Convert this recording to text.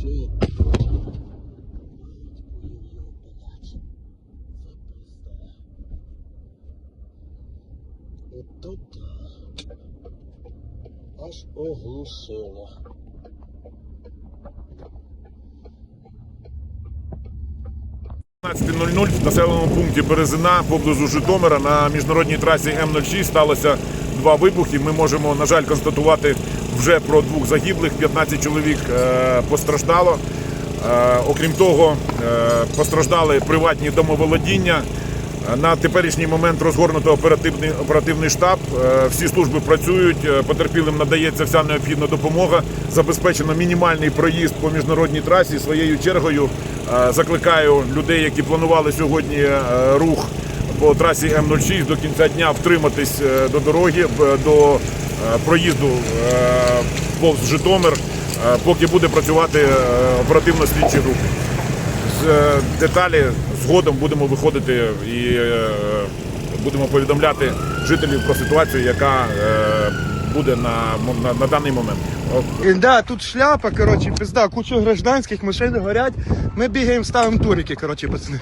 шею. Вот тут аж оглушило. В населеному пункті Березина поблизу Житомира на міжнародній трасі М06 сталося два вибухи. Ми можемо, на жаль, констатувати вже про двох загиблих, 15 чоловік е, постраждало. Е, окрім того, е, постраждали приватні домоволодіння. На теперішній момент розгорнуто оперативний оперативний штаб. Е, Всі служби працюють. е, Потерпілим надається вся необхідна допомога. Забезпечено мінімальний проїзд по міжнародній трасі. Своєю чергою е, закликаю людей, які планували сьогодні рух по трасі М06 до кінця дня втриматись до дороги до проїзду повз Житомир, поки буде працювати е, оперативно-слідчі групи з деталі згодом будемо виходити і е, будемо повідомляти жителів про ситуацію, яка е, буде на, на, на даний момент. Да, тут шляпа, коротше, пизда, куча гражданських машин горять. Ми бігаємо, ставимо турики, коротше, пацани.